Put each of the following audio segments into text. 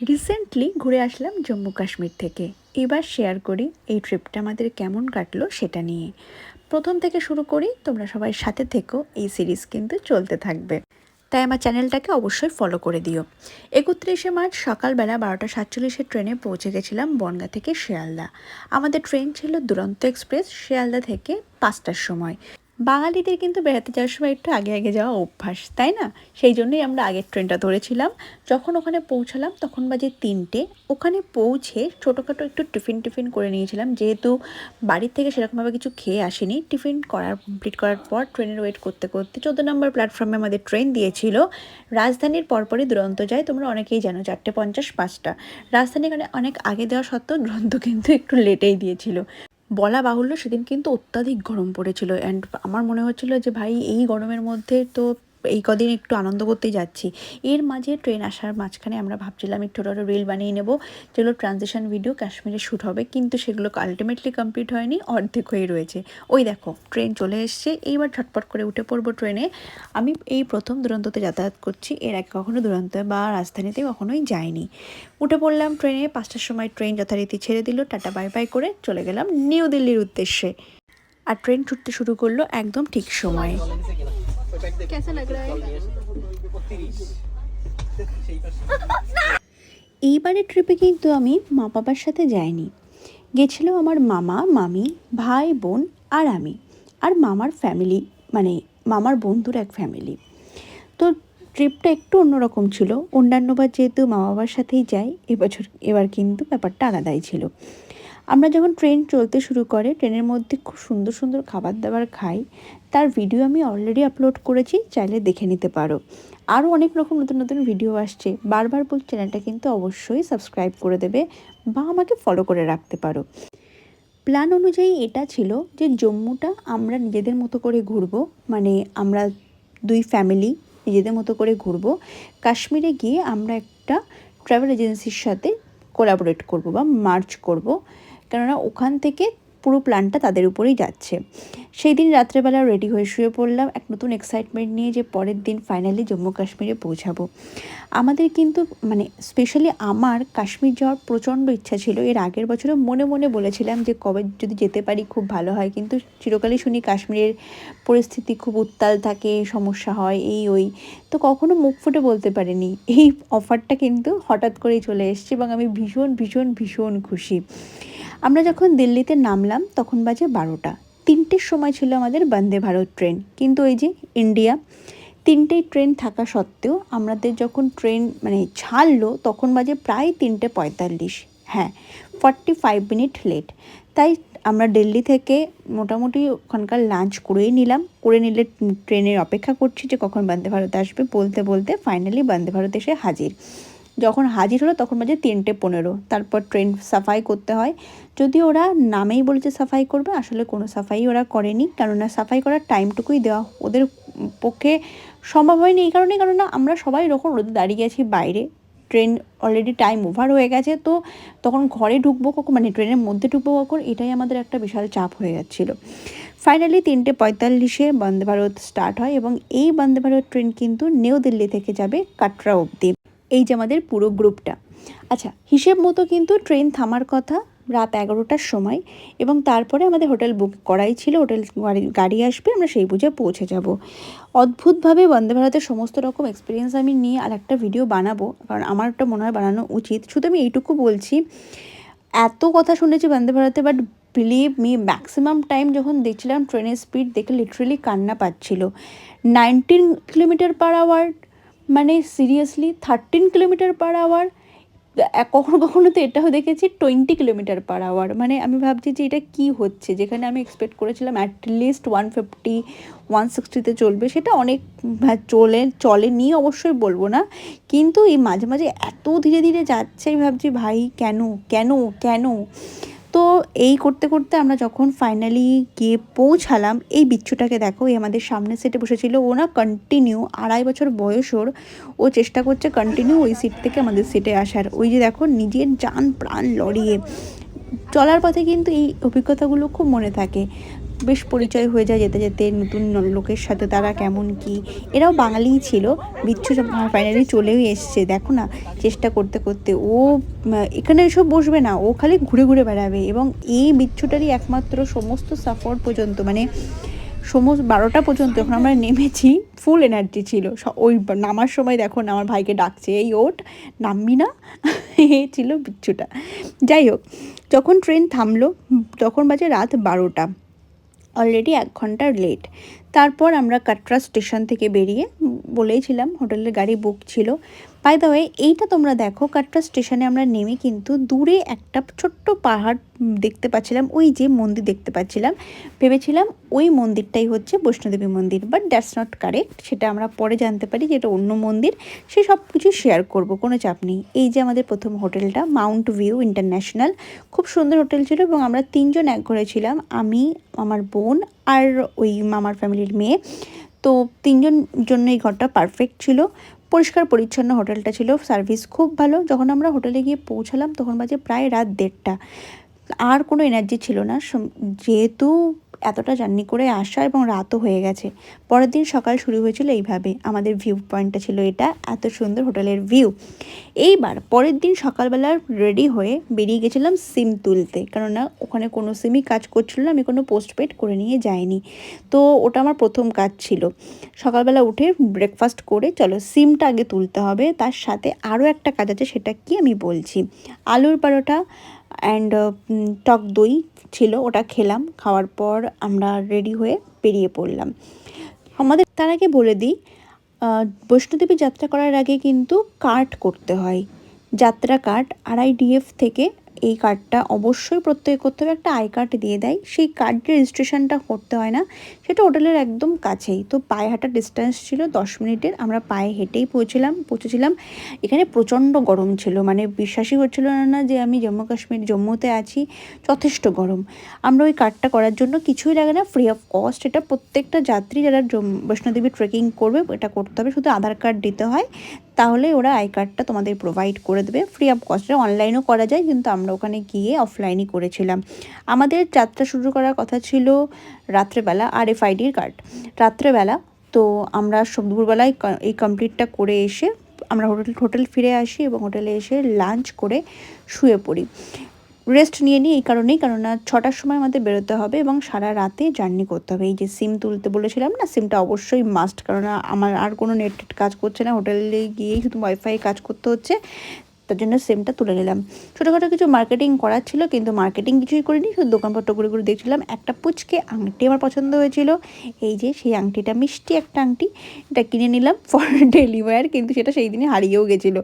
Recently ঘুরে আসলাম জম্মু কাশ্মীর থেকে। এবার শেয়ার করি এই ট্রিপটা আমাদের কেমন কাটলো সেটা নিয়ে। প্রথম থেকে শুরু করি, তোমরা সবাই সাথে থেকো, এই সিরিজ কিন্তু চলতে থাকবে। তাই আমার চ্যানেলটাকে অবশ্যই ফলো করে দিও। একত্রিশে মার্চ সকালবেলা বারোটা সাতচল্লিশের ট্রেনে পৌঁছে গেছিলাম বনগা থেকে শিয়ালদা। আমাদের ট্রেন ছিল দুরন্ত এক্সপ্রেস, শিয়ালদা থেকে পাঁচটার সময়। বাঙালিদের কিন্তু বেড়াতে যাওয়ার সময় একটু আগে আগে যাওয়া অভ্যাস, তাই না? সেই জন্যই আমরা আগের ট্রেনটা ধরেছিলাম। যখন ওখানে পৌঁছালাম, তখন বাজে তিনটে। ওখানে পৌঁছে ছোটোখাটো একটু টিফিন টিফিন করে নিয়েছিলাম। যেহেতু বাড়ির থেকে সেরকমভাবে কিছু খেয়ে আসিনি, টিফিন করার কমপ্লিট করার পর ট্রেনের ওয়েট করতে করতে চোদ্দ নম্বর প্ল্যাটফর্মে আমাদের ট্রেন দিয়েছিল। রাজধানীর পরপরই দুরন্ত যায়, তোমরা অনেকেই জানো, চারটে পঞ্চাশ, পাঁচটা। রাজধানী এখানে অনেক আগে দেওয়া সত্ত্বেও দুরন্ত কিন্তু একটু লেটেই দিয়েছিল। বলা বাহুল্য সেদিন কিন্তু অত্যাধিক গরম পড়েছিল। অ্যান্ড আমার মনে হচ্ছিল যে ভাই, এই গরমের মধ্যে তো এই কদিন একটু আনন্দ করতেই যাচ্ছি। এর মাঝে ট্রেন আসার মাঝখানে আমরা ভাবছিলাম একটু ছোটো রিল বানিয়ে নেব। যেগুলো ট্রানজিশন ভিডিও কাশ্মীরে শ্যুট হবে, কিন্তু সেগুলো আলটিমেটলি কমপ্লিট হয়নি, অর্ধেক হয়ে রয়েছে। ওই দেখো ট্রেন চলে এসছে, এইবার ঝটপট করে উঠে পড়ব ট্রেনে আমি এই প্রথম দুরন্ততে যাতায়াত করছি, এর আগে কখনো দুরন্ত বা রাজধানীতে কখনোই যাইনি। উঠে পড়লাম ট্রেনে পাঁচটার সময় ট্রেন যথারীতি ছেড়ে দিল, টাটা বাই বাই করে চলে গেলাম নিউ দিল্লির উদ্দেশ্যে। আর ট্রেন ছুটতে শুরু করল একদম ঠিক সময়ে। कैसा लग रहा है এইবারের ট্রিপে কিন্তু আমি মা বাবার সাথে যাইনি গেছিল আমার মামা মামি ভাই বোন আর আমি আর মামার ফ্যামিলি মানে মামার বন্ধুর এক ফ্যামিলি তো ট্রিপটা একটু অন্যরকম ছিল অন্যান্যবার যেহেতু মা বাবার সাথেই যাই এবছর এবার কিন্তু ব্যাপারটা আলাদাই ছিল আমরা যখন ট্রেন চলতে শুরু করে ট্রেনের মধ্যে খুব সুন্দর সুন্দর খাবার দাবার খাই, তার ভিডিও আমি অলরেডি আপলোড করেছি, চাইলে দেখে নিতে পারো। আরও অনেক রকম নতুন নতুন ভিডিও আসছে। বারবার বল চ্যানেলটা কিন্তু অবশ্যই সাবস্ক্রাইব করে দেবে বা আমাকে ফলো করে রাখতে পারো। প্ল্যান অনুযায়ী এটা ছিল যে, জম্মুটা আমরা নিজেদের মতো করে ঘুরবো মানে আমরা দুই ফ্যামিলি নিজেদের মতো করে ঘুরবো। কাশ্মীরে গিয়ে আমরা একটা ট্রাভেল এজেন্সির সাথে কোলাবোরেট করব বা মার্চ করব। কেননা ওখান থেকে পুরো প্ল্যানটা তাদের উপরেই যাচ্ছে। সেই দিন রাত্রেবেলা রেডি হয়ে শুয়ে পড়লাম, এক নতুন এক্সাইটমেন্ট নিয়ে যে পরের দিন ফাইনালি জম্মু কাশ্মীরে পৌঁছাবো। আমাদের কিন্তু মানে স্পেশালি আমার কাশ্মীর যাওয়ার প্রচণ্ড ইচ্ছা ছিল। এর আগের বছরে মনে মনে বলেছিলাম যে কবে যদি যেতে পারি খুব ভালো হয়, কিন্তু চিরকালই শুনি কাশ্মীরের পরিস্থিতি খুব উত্তাল থাকে, সমস্যা হয়, এই ওই। তো কখনো মুখ ফুটে বলতে পারিনি। এই অফারটা কিন্তু হঠাৎ করেই চলে এসছে এবং আমি ভীষণ ভীষণ ভীষণ খুশি। আমরা যখন দিল্লিতে নামলাম, তখন বাজে বারোটা। তিনটের সময় ছিল আমাদের বন্দে ভারত ট্রেন। কিন্তু ওই যে ইন্ডিয়া, তিনটেই ট্রেন থাকা সত্ত্বেও আমাদের যখন ট্রেন মানে ছাড়লো, তখন বাজে প্রায় তিনটে পঁয়তাল্লিশ। হ্যাঁ ফর্টি ফাইভ মিনিট লেট তাই আমরা দিল্লি থেকে মোটামুটি ওখানকার লাঞ্চ করেই নিলাম। করে নিলে ট্রেনের অপেক্ষা করছি যে কখন বন্দে ভারত আসবে বলতে বলতে ফাইনালি বন্দে ভারত এসে হাজির। যখন হাজির হলো তখন বাজে তিনটে পনেরো। তারপর ট্রেন সাফাই করতে হয়। যদি ওরা নামেই বলেছে সাফাই করবে, আসলে কোনো সাফাই ওরা করেনি। কেননা সাফাই করার টাইমটুকুই দেওয়া ওদের পক্ষে সম্ভব হয়নি এই কারণেই। কেননা আমরা সবাই যখন রোদে দাঁড়িয়ে আছি বাইরে। ট্রেন অলরেডি টাইম ওভার হয়ে গেছে। তো তখন ঘরে ঢুকবো কখন? মানে ট্রেনের মধ্যে ঢুকবো কখন? এটাই আমাদের একটা বিশাল চাপ হয়ে যাচ্ছিল। ফাইনালি তিনটে পঁয়তাল্লিশে বন্দে ভারত স্টার্ট হয় এবং এই বন্দে ভারত ট্রেন কিন্তু নিউ দিল্লি থেকে যাবে কাটরা অবধি। এই যে আমাদের পুরো গ্রুপটা। আচ্ছা হিসেব মতো কিন্তু ট্রেন থামার কথা রাত এগারোটার সময় এবং তারপরে আমাদের হোটেল বুক করাই ছিল, হোটেল গাড়ি আসবে, আমরা সেই বুঝে পৌঁছে যাব। অদ্ভুতভাবে বন্দে ভারতের সমস্ত রকম এক্সপিরিয়েন্স আমি নিয়ে আর একটা ভিডিও বানাবো, কারণ আমার একটা মনে হয় বানানো উচিত। শুধু আমি এইটুকু বলছি, এত কথা শুনেছি বন্দে ভারতে but believe me maximum time যখন দেখছিলাম, ট্রেনের স্পিড দেখে লিটারেলি কান্না পাচ্ছিল। নাইনটিন কিলোমিটার পার আওয়ার মানে seriously thirteen kilometre per hour কখনো কখনো তো এটাও দেখেছি টোয়েন্টি কিলোমিটার পার আওয়ার মানে আমি ভাবছি যে এটা কী হচ্ছে? যেখানে আমি এক্সপেক্ট করেছিলাম at least one fifty one সিক্সটিতে চলবে, সেটা অনেক চলে চলে নিয়ে অবশ্যই বলব না। কিন্তু এই মাঝে মাঝে এত ধীরে ধীরে যাচ্ছে, আমি ভাবছি ভাই কেন? কেন? কেন? তো এই করতে করতে আমরা যখন ফাইনালি গিয়ে পৌঁছালাম, এই বিচ্ছুটাকে দেখো, এই আমাদের সামনের সিটে বসেছিল। ও না কন্টিনিউ আড়াই বছর বয়স ওর। ও চেষ্টা করছে কন্টিনিউ ওই সিট থেকে আমাদের সিটে আসার। ওই যে দেখো, নিজের যান প্রাণ লড়িয়ে। চলার পথে কিন্তু এই অভিজ্ঞতাগুলো খুব মনে থাকে। বেশ পরিচয় হয়ে যায় যেতে যেতে নতুন লোকের সাথে তারা কেমন কি। এরাও বাঙালিই ছিল। বিচ্ছু ফাইনালি চলেও এসছে। দেখো না, চেষ্টা করতে করতে। ও এখানে এসব বসবে না। ও খালি ঘুরে ঘুরে বেড়াবে। এবং এই বিচ্ছুটারই একমাত্র সমস্ত সাফর পর্যন্ত মানে সমস্ত বারোটা পর্যন্ত যখন আমরা নেমেছি। ফুল এনার্জি ছিল। ওই নামার সময় দেখো না, আমার ভাইকে ডাকছে, এই ওট নামবি না? এ ছিল বিচ্ছুটা। যাই হোক, যখন ট্রেন থামলো, তখন বাজে রাত বারোটা। অলরেডি এক ঘণ্টা লেট তারপর আমরা কাটরা স্টেশন থেকে বেরিয়ে বলেইছিলাম হোটেলের গাড়ি বুক ছিল। বাই দ্য ওয়ে এইটা তোমরা দেখো, কাটরা স্টেশনে আমরা নেমে কিন্তু দূরে একটা ছোট্ট পাহাড় দেখতে পাচ্ছিলাম, ওই যে মন্দির দেখতে পাচ্ছিলাম। ভেবেছিলাম ওই মন্দিরটাই হচ্ছে বৈষ্ণোদেবী মন্দির বাট দ্যাটস নট কারেক্ট সেটা আমরা পরে জানতে পারি যে এটা অন্য মন্দির। সে সব কিছু শেয়ার করব, কোনো চাপ নেই। এই যে আমাদের প্রথম হোটেলটা মাউন্ট ভিউ ইন্টারন্যাশনাল খুব সুন্দর হোটেল ছিল এবং আমরা তিনজন এক ঘরে ছিলাম, আমি, আমার বোন আর ওই মামার ফ্যামিলির মেয়ে। তো তিনজন জন্য এই ঘরটা পারফেক্ট ছিল। পরিষ্কার পরিচ্ছন্ন হোটেলটা ছিল, সার্ভিস খুব ভালো। যখন আমরা হোটেলে গিয়ে পৌঁছালাম, তখন বাজে প্রায় রাত দেড়টা। আর কোনো এনার্জি ছিল না। যেহেতু এতটা জার্নি করে আসা এবং রাতও হয়ে গেছে। পরের দিন সকাল শুরু হয়েছিল এইভাবে। আমাদের ভিউ পয়েন্টটা ছিল এটা, এত সুন্দর হোটেলের ভিউ এইবার পরের দিন সকালবেলা রেডি হয়ে বেরিয়ে গেছিলাম সিম তুলতে। কেননা ওখানে কোনো সিমই কাজ করছিল না, আমি কোনো পোস্টপেড করে নিয়ে যাইনি। তো ওটা আমার প্রথম কাজ ছিল। সকালবেলা উঠে ব্রেকফাস্ট করে চলো সিমটা আগে তুলতে হবে। তার সাথে আরও একটা কাজ আছে সেটা কি আমি বলছি। আলুর পরোটা অ্যান্ড টক দই ছিল, ওটা খেলাম। খাওয়ার পর আমরা রেডি হয়ে বেরিয়ে পড়লাম। আমাদের তার আগে বলে দিই বৈষ্ণোদেবী যাত্রা করার আগে কিন্তু কার্ট করতে হয়। যাত্রা কার্ট আড়াই ডিএফ থেকে এই কার্ডটা অবশ্যই প্রত্যেক করতে হবে। একটা আই কার্ড দিয়ে দেয়। সেই কার্ডের রেজিস্ট্রেশনটা করতে হয় না। সেটা হোটেলের একদম কাছেই। তো পায়ে হাঁটার ডিস্টেন্স ছিল দশ মিনিটের। আমরা পায়ে হেঁটেই পৌঁছলাম, পৌঁছেছিলাম। এখানে প্রচণ্ড গরম ছিল। মানে বিশ্বাসই হচ্ছিল না না যে আমি জম্মু কাশ্মীর, জম্মুতে আছি। যথেষ্ট গরম। আমরা ওই কার্ডটা করার জন্য কিছুই লাগে না। ফ্রি অফ কস্ট এটা প্রত্যেকটা যাত্রী যারা বৈষ্ণোদেবী ট্রেকিং করবে, এটা করতে হবে। শুধু আধার কার্ড দিতে হয়। তাহলে ওরা আই কার্ডটা তোমাদের প্রোভাইড করে দেবে। ফ্রি অফ কস্টে অনলাইনও করা যায়, কিন্তু আমরা ওখানে গিয়ে অফলাইনই করেছিলাম। আমাদের যাত্রা শুরু করার কথা ছিল রাত্রেবেলা আর এফ আইডির কার্ড রাত্রেবেলা তো আমরা সব দুপুরবেলায় এই কমপ্লিটটা করে এসে আমরা হোটেল হোটেল ফিরে আসি এবং হোটেলে এসে লাঞ্চ করে শুয়ে পড়ি। রেস্ট নিয়ে নিই, এই কারণেই। কেননা ছটার সময় আমাদের বেরোতে হবে এবং সারা রাতে জার্নি করতে হবে। এই যে সিম তুলতে বলেছিলাম না সিমটা অবশ্যই মাস্ট কেননা আমার আর কোনো নেট কাজ করছে না হোটেলে গিয়েই শুধু ওয়াইফাই কাজ করতে হচ্ছে, তার জন্য সিমটা তুলে নিলাম। ছোটোখাটো কিছু মার্কেটিং করার ছিল, কিন্তু মার্কেটিং কিছুই করিনি, শুধু দোকানপত্র ঘুরে ঘুরে দেখছিলাম, একটা পুচকে আংটি আমার পছন্দ হয়েছিল। এই যে সেই আংটিটা, মিষ্টি একটা আংটি, এটা কিনে নিলাম ফর ডেলিভার কিন্তু সেটা সেই দিনে হারিয়েও গেছিল।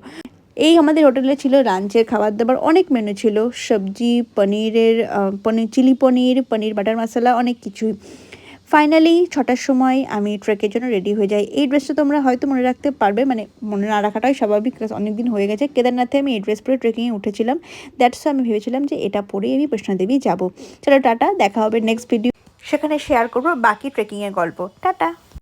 এই আমাদের হোটেলে ছিল লাঞ্চের খাবার দাবার, অনেক মেনু ছিল। সবজি, পনিরের পনির, চিলি পনির পনির বাটার মশলা, অনেক কিছুই। ফাইনালি ছটার সময় আমি ট্রেকের জন্য রেডি হয়ে যাই। এই ড্রেসটা তোমরা হয়তো মনে রাখতে পারবে মানে মনে না রাখাটাই স্বাভাবিক অনেক দিন হয়ে গেছে। কেদারনাথে আমি এই ড্রেস পরে ট্রেকিংয়ে উঠেছিলাম। দ্যাটস আমি ভেবেছিলাম যে এটা পরেই আমি বৈষ্ণোদেবী যাব। চলো টাটা, দেখা হবে নেক্সট ভিডিও সেখানে শেয়ার করব বাকি ট্রেকিংয়ের গল্প। টাটা।